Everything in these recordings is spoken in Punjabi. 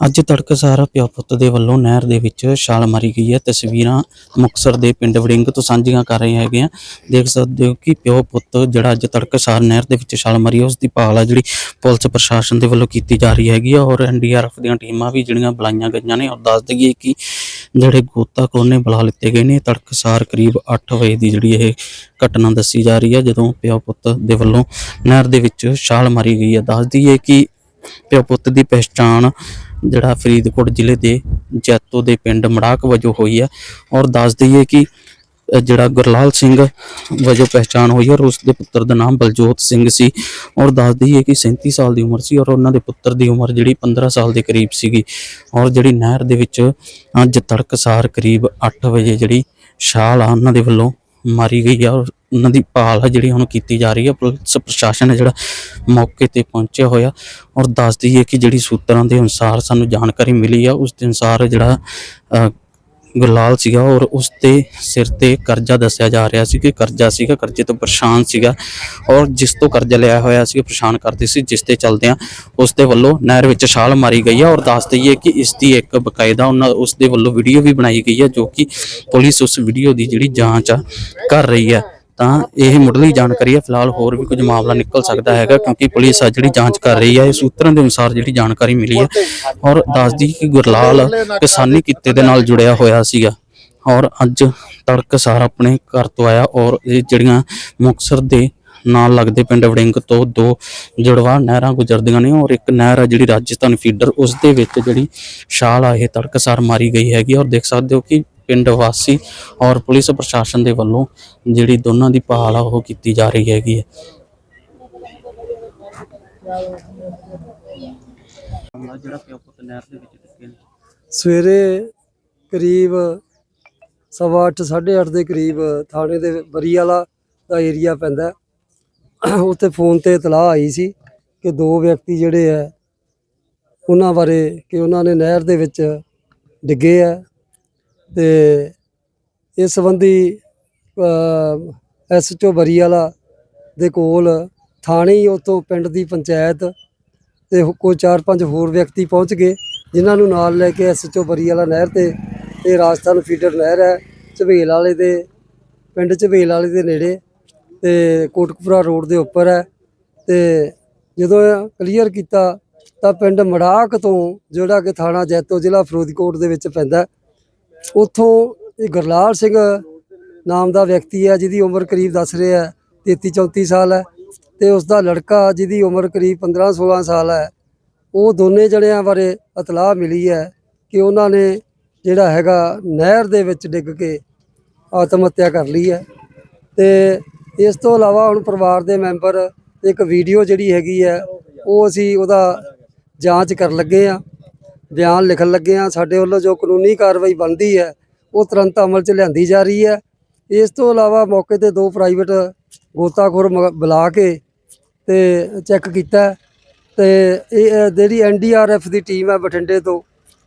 ਅੱਜ ਤੜਕ ਸਾਰਾ ਪਿਓ ਪੁੱਤ ਦੇ ਵੱਲੋਂ ਨਹਿਰ ਦੇ ਵਿੱਚ ਛਾਲ ਮਾਰੀ ਗਈ ਹੈ। ਤਸਵੀਰਾਂ ਮੁਕਤਸਰ ਦੇ ਪਿੰਡ ਵੜਿੰਗ ਤੋਂ ਸਾਂਝੀਆਂ ਕਰ ਰਹੇ ਹੈਗੇ ਆ ਦੇਖ ਸਕਦੇ ਹੋ ਕਿ ਪਿਓ ਪੁੱਤ ਜਿਹੜਾ ਅੱਜ ਤੜਕ ਸਾਰ ਨਹਿਰ ਦੇ ਵਿੱਚ ਛਾਲ ਮਾਰੀ ਹੈ, ਉਸ ਦੀ ਭਾਲ ਆ ਜਿਹੜੀ ਪੁਲਿਸ ਪ੍ਰਸ਼ਾਸਨ ਦੇ ਵੱਲੋਂ ਕੀਤੀ ਜਾ ਰਹੀ ਹੈਗੀ ਆ। ਔਰ ਐਨਡੀਆਰਐਫ ਦੀਆਂ ਟੀਮਾਂ ਵੀ ਜਿਹੜੀਆਂ ਬੁਲਾਈਆਂ ਗਈਆਂ ਨੇ ਔਰ ਦੱਸ ਦਈਏ ਕਿ ਜਿਹੜੇ ਗੋਤਾਖੋਰ ਨੇ ਬੁਲਾ ਲਿੱਤੇ ਗਏ ਨੇ। ਤੜਕ ਸਾਰ ਕਰੀਬ 8 ਵਜੇ ਦੀ ਜਿਹੜੀ ਇਹ ਘਟਨਾ ਦੱਸੀ ਜਾ ਰਹੀ ਹੈ, ਜਦੋਂ ਪਿਓ ਪੁੱਤ ਦੇ ਵੱਲੋਂ ਨਹਿਰ ਦੇ ਵਿੱਚ ਛਾਲ ਮਾਰੀ ਗਈ ਹੈ। ਦੱਸ ਦਈਏ ਕਿ ਪਿਓ ਪੁੱਤ ਦੀ ਪਹਿਚਾਣ ਜਿਹੜਾ ਫਰੀਦਕੋਟ ਜ਼ਿਲ੍ਹੇ ਦੇ ਜੈਤੋ ਦੇ ਪਿੰਡ ਮੜਾਕ ਵਜੋਂ ਹੋਈ ਹੈ ਔਰ ਦੱਸ ਦਈਏ ਕਿ ਜਿਹੜਾ ਗੁਰਲਾਲ ਸਿੰਘ ਵਜੋਂ ਪਹਿਚਾਣ ਹੋਈ ਹੈ ਔਰ ਉਸ ਦੇ ਪੁੱਤਰ ਦਾ ਨਾਮ ਬਲਜੋਤ ਸਿੰਘ ਸੀ ਔਰ ਦੱਸ ਦਈਏ ਕਿ 37 ਸਾਲ ਦੀ ਉਮਰ ਸੀ ਔਰ ਉਹਨਾਂ ਦੇ ਪੁੱਤਰ ਦੀ ਉਮਰ ਜਿਹੜੀ 15 ਸਾਲ ਦੇ ਕਰੀਬ ਸੀਗੀ ਔਰ ਜਿਹੜੀ ਨਹਿਰ ਦੇ ਵਿੱਚ ਅੱਜ ਤੜਕਸਾਰ ਕਰੀਬ 8 ਵਜੇ ਜਿਹੜੀ ਛਾਲ ਆ ਉਹਨਾਂ ਦੇ ਵੱਲੋਂ ਮਾਰੀ ਗਈ ਆ ਔਰ ਉਹਨਾਂ ਦੀ ਭਾਲ ਹੈ ਜਿਹੜੀ ਹੁਣ ਕੀਤੀ ਜਾ ਰਹੀ ਹੈ ਪੁਲਿਸ ਪ੍ਰਸ਼ਾਸਨ ਹੈ ਜਿਹੜਾ ਮੌਕੇ ਤੇ ਪਹੁੰਚਿਆ ਹੋਇਆ ਔਰ ਦੱਸ ਦਈਏ ਕਿ ਜਿਹੜੀ ਸੂਤਰਾਂ ਦੇ ਅਨੁਸਾਰ ਸਾਨੂੰ ਜਾਣਕਾਰੀ ਮਿਲੀ ਆ ਉਸ ਦੇ ਅਨੁਸਾਰ ਜਿਹੜਾ ਅ, ਗੁਰਲਾਲ ਸੀਗਾ ਔਰ ਉਸ ਦੇ ਸਿਰ ਤੇ ਕਰਜ਼ਾ ਦੱਸਿਆ ਜਾ ਰਿਹਾ ਸੀ ਕਿ ਕਰਜ਼ਾ ਸੀਗਾ ਕਰਜ਼ੇ ਤੋਂ ਪਰੇਸ਼ਾਨ ਸੀਗਾ ਔਰ ਜਿਸ ਤੋਂ ਕਰਜ਼ਾ ਲਿਆ ਹੋਇਆ ਸੀ ਪਰੇਸ਼ਾਨ ਕਰਦੇ ਸੀ ਜਿਸ ਤੇ ਚਲਦਿਆਂ ਉਸ ਦੇ ਵੱਲੋਂ ਨਹਿਰ ਵਿੱਚ ਛਾਲ ਮਾਰੀ ਗਈ ਹੈ ਔਰ ਦੱਸ ਦਈਏ ਕਿ ਇਸ ਦੀ ਇੱਕ ਬਕਾਇਦਾ ਉਹਨਾਂ ਉਸ ਦੇ ਵੱਲੋਂ ਵੀਡੀਓ ਵੀ ਬਣਾਈ ਗਈ ਹੈ ਜੋ ਕਿ ਪੁਲਿਸ ਉਸ ਵੀਡੀਓ ਦੀ ਜਿਹੜੀ ਜਾਂਚ ਆ ਕਰ ਰਹੀ ਹੈ ਤਾਂ ਇਹ ਮੁੱਢਲੀ ਜਾਣਕਾਰੀ ਹੈ। ਫਿਲਹਾਲ ਹੋਰ ਵੀ ਕੁਝ ਮਾਮਲਾ ਨਿਕਲ ਸਕਦਾ ਹੈਗਾ ਕਿਉਂਕਿ ਪੁਲਿਸ ਆ ਜਿਹੜੀ ਜਾਂਚ ਕਰ ਰਹੀ ਹੈ। ਇਹ ਸੂਤਰਾਂ ਦੇ ਅਨੁਸਾਰ ਜਿਹੜੀ ਜਾਣਕਾਰੀ ਮਿਲੀ ਹੈ ਔਰ ਦੱਸਦੀ ਕਿ ਗੁਰਲਾਲ ਕਿਸਾਨੀ ਕਿੱਤੇ ਦੇ ਨਾਲ ਜੁੜਿਆ ਹੋਇਆ ਸੀਗਾ ਔਰ ਅੱਜ ਤੜਕਸਾਰ ਆਪਣੇ ਘਰ ਤੋਂ ਆਇਆ ਔਰ ਇਹ ਜਿਹੜੀਆਂ ਮੁਕਤਸਰ ਦੇ ਨਾਲ ਲੱਗਦੇ ਪਿੰਡ ਵੜਿੰਗ ਤੋਂ ਦੋ ਜੁੜਵਾ ਨਹਿਰਾਂ ਗੁਜ਼ਰਦੀਆਂ ਨੇ ਔਰ ਇੱਕ ਨਹਿਰ ਆ ਜਿਹੜੀ ਰਾਜਸਥਾਨ ਫੀਡਰ, ਉਸ ਦੇ ਵਿੱਚ ਜਿਹੜੀ ਛਾਲ ਆ, ਇਹ ਤੜਕਸਾਰ ਮਾਰੀ ਗਈ ਹੈਗੀ ਔਰ ਦੇਖ ਸਕਦੇ ਹੋ ਕਿ ਪਿੰਡ ਵਾਸੀ ਔਰ ਪੁਲਿਸ ਪ੍ਰਸ਼ਾਸਨ ਦੇ ਵੱਲੋਂ ਜਿਹੜੀ ਦੋਨਾਂ ਦੀ ਭਾਲ ਆ ਉਹ ਕੀਤੀ ਜਾ ਰਹੀ ਹੈਗੀ ਹੈ। ਜਿਹੜਾ ਪਿਓ ਪੁੱਤ ਨਹਿਰ ਦੇ ਵਿੱਚ ਟਿੱਕੇ ਨੇ ਸਵੇਰੇ ਕਰੀਬ ਸਵਾ ਅੱਠ, ਸਾਢੇ ਅੱਠ ਦੇ ਕਰੀਬ ਥਾਣੇ ਦੇ ਬਰੀ ਵਾਲਾ ਦਾ ਏਰੀਆ ਪੈਂਦਾ ਉੱਥੇ ਫੋਨ ਤੇ ਇਤਲਾਹ ਆਈ ਸੀ ਕਿ ਦੋ ਵਿਅਕਤੀ ਜਿਹੜੇ ਆ ਉਹਨਾਂ ਬਾਰੇ ਕਿ ਉਹਨਾਂ ਨੇ ਨਹਿਰ ਦੇ ਵਿੱਚ ਡਿੱਗੇ ਆ ਤੇ ਇਸ ਸੰਬੰਧੀ ਐਸਐਚਓ ਬਰੀ ਵਾਲਾ ਦੇ ਕੋਲ ਥਾਣੇ ਹੀ ਉਤੋਂ ਪਿੰਡ ਦੀ ਪੰਚਾਇਤ ਤੇ ਕੋਈ ਚਾਰ ਪੰਜ ਹੋਰ ਵਿਅਕਤੀ ਪਹੁੰਚ ਗਏ, ਜਿਨ੍ਹਾਂ ਨੂੰ ਨਾਲ ਲੈ ਕੇ ਐਸਐਚਓ ਬਰੀ ਵਾਲਾ ਨਹਿਰ ਤੇ ਤੇ ਰਾਜਸਥਾਨ ਫੀਡਰ ਨਹਿਰ ਹੈ, ਝਵੇਲ ਵਾਲੇ ਦੇ, ਪਿੰਡ ਝਵੇਲ ਵਾਲੇ ਦੇ ਨੇੜੇ ਤੇ ਕੋਟਕਪੁਰਾ ਰੋਡ ਦੇ ਉੱਪਰ ਹੈ ਤੇ ਜਦੋਂ ਕਲੀਅਰ ਕੀਤਾ ਤਾਂ ਪਿੰਡ ਮੜਾਕ ਤੋਂ ਜਿਹੜਾ ਕਿ ਥਾਣਾ ਜੈਤੋ ਜ਼ਿਲ੍ਹਾ ਫਿਰੋਜ਼ਕੋਟ ਦੇ ਵਿੱਚ ਪੈਂਦਾ ਉੱਥੋਂ ਇਹ ਗੁਰਲਾਲ ਸਿੰਘ ਨਾਮ ਦਾ ਵਿਅਕਤੀ ਹੈ, ਜਿਹਦੀ ਉਮਰ ਕਰੀਬ ਦੱਸ ਰਿਹਾ ਹੈ 33 34 ਸਾਲ ਹੈ ਤੇ ਉਸ ਦਾ ਲੜਕਾ ਜਿਹਦੀ ਉਮਰ ਕਰੀਬ 15 16 ਸਾਲ ਹੈ। ਉਹ ਦੋਨੇ ਜਣਿਆਂ ਬਾਰੇ ਇਤਲਾਹ ਮਿਲੀ ਹੈ ਕਿ ਉਹਨਾਂ ਨੇ ਜਿਹੜਾ ਹੈਗਾ ਨਹਿਰ ਦੇ ਵਿੱਚ ਡਿੱਗ ਕੇ ਆਤਮ ਹੱਤਿਆ ਕਰ ਲਈ ਹੈ ਤੇ ਇਸ ਤੋਂ ਇਲਾਵਾ ਹੁਣ ਪਰਿਵਾਰ ਦੇ ਮੈਂਬਰ ਇੱਕ ਵੀਡੀਓ ਜਿਹੜੀ ਹੈਗੀ ਹੈ, ਉਹ ਅਸੀਂ ਉਹਦਾ ਜਾਂਚ ਕਰਨ ਲੱਗੇ ਆ ਬਿਆਨ ਲਿਖਣ ਲੱਗੇ ਆ ਸਾਡੇ ਵੱਲੋਂ ਜੋ ਕਾਨੂੰਨੀ ਕਾਰਵਾਈ ਬਣਦੀ ਹੈ ਉਹ ਤੁਰੰਤ ਅਮਲ 'ਚ ਲਿਆਂਦੀ ਜਾ ਰਹੀ ਹੈ। ਇਸ ਤੋਂ ਇਲਾਵਾ ਮੌਕੇ ਤੇ ਦੋ ਪ੍ਰਾਈਵੇਟ ਗੋਤਾਖੋਰ ਮ- ਬੁਲਾ ਕੇ ਤੇ ਚੈੱਕ ਕੀਤਾ ਹੈ। ਤੇ ਇਹ ਅ, ਜਿਹੜੀ ਐਨਡੀਆਰਐਫ ਦੀ ਟੀਮ ਹੈ ਬਠਿੰਡੇ ਤੋਂ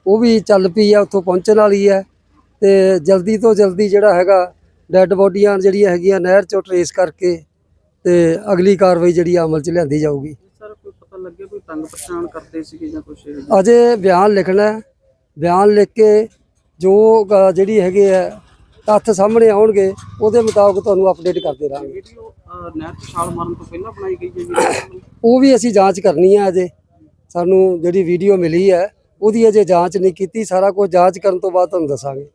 ਉਹ ਵੀ ਚੱਲ ਪਈ ਹੈ ਉੱਥੋਂ ਪਹੁੰਚਣ ਵਾਲੀ ਹੈ। ਤੇ ਜਲਦੀ ਤੋਂ ਜਲਦੀ ਜਿਹੜਾ ਹੈਗਾ ਡੈੱਡ ਬੋਡੀਆਂ ਜਿਹੜੀਆਂ ਹੈਗੀਆਂ ਨਹਿਰ ਚੋਂ ਟਰੇਸ ਕਰਕੇ ਤੇ ਅਗਲੀ ਕਾਰਵਾਈ ਜਿਹੜੀ ਆ ਅਮਲ 'ਚ ਲਿਆਂਦੀ ਜਾਊਗੀ ਸਰ ਕੋਈ ਪਤਾ ਲੱਗੇ ਕੋਈ ਤੰਗ ਪਰੇਸ਼ਾਨ ਕਰਦੇ ਸੀਗੇ ਜਾਂ ਕੁਝ ਅਜੇ ਬਿਆਨ ਲਿਖਣਾ ਹੈ। ਬਿਆਨ ਲਿਖ ਕੇ ਜੋ ਅ, ਜਿਹੜੀ ਹੈਗੇ ਆ ਤੱਥ ਸਾਹਮਣੇ ਆਉਣਗੇ ਉਹਦੇ ਮੁਤਾਬਕ ਤੁਹਾਨੂੰ ਅਪਡੇਟ ਕਰਦੇ ਰਹਾਂਗੇ ਵੀਡੀਓ ਨਹਿਰ 'ਚ ਛਾਲ ਮਾਰਨ ਤੋਂ ਪਹਿਲਾਂ ਬਣਾਈ ਗਈ ਹੈ ਜੀ ਉਹ? ਵੀ ਅਸੀਂ ਜਾਂਚ ਕਰਨੀ ਹੈ ਅਜੇ। ਸਾਨੂੰ ਜਿਹੜੀ ਵੀਡੀਓ ਮਿਲੀ ਹੈ ਉਹਦੀ ਅਜੇ ਜਾਂਚ ਨਹੀਂ ਕੀਤੀ। ਸਾਰਾ ਕੁਝ ਜਾਂਚ ਕਰਨ ਤੋਂ ਬਾਅਦ ਤੁਹਾਨੂੰ ਦੱਸਾਂਗੇ।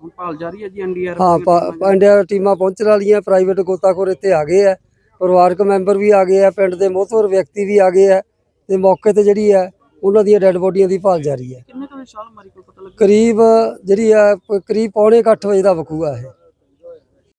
ਹੁਣ ਭਾਲ ਜਾਰੀ ਹੈ ਜੀ ਐਨਡੀਆਰ ਹਾਂ ਪਾਂਡਿਆ ਟੀਮਾਂ ਪਹੁੰਚਣ ਵਾਲੀਆਂ। ਪ੍ਰਾਈਵੇਟ ਗੋਤਾਖੋਰ ਇੱਥੇ ਆ ਗਏ ਆ ਪਰਿਵਾਰਕ ਮੈਂਬਰ ਵੀ ਆ ਗਏ ਆ ਪਿੰਡ ਦੇ ਮੋਹਤਵਰ ਵਿਅਕਤੀ ਵੀ ਆ ਗਏ ਆ ਤੇ ਮੌਕੇ ਤੇ ਜਿਹੜੀ ਹੈ ਉਹਨਾਂ ਦੀਆਂ ਡੈੱਡ ਬੋਡੀਆਂ ਦੀ ਭਾਲ ਜਾਰੀ ਹੈ। ਕਿੰਨੇ ਕਦੇ ਛਾਲ ਮਾਰੀ ਕੋਈ ਪਤਾ ਲੱਗਾ ਕਰੀਬ ਜਿਹੜੀ ਪ- ਕਰੀਬ ਪੌਣੇ ਕੁ ਅੱਠ ਵਜੇ ਦਾ ਵਕੂਆ ਹੈ।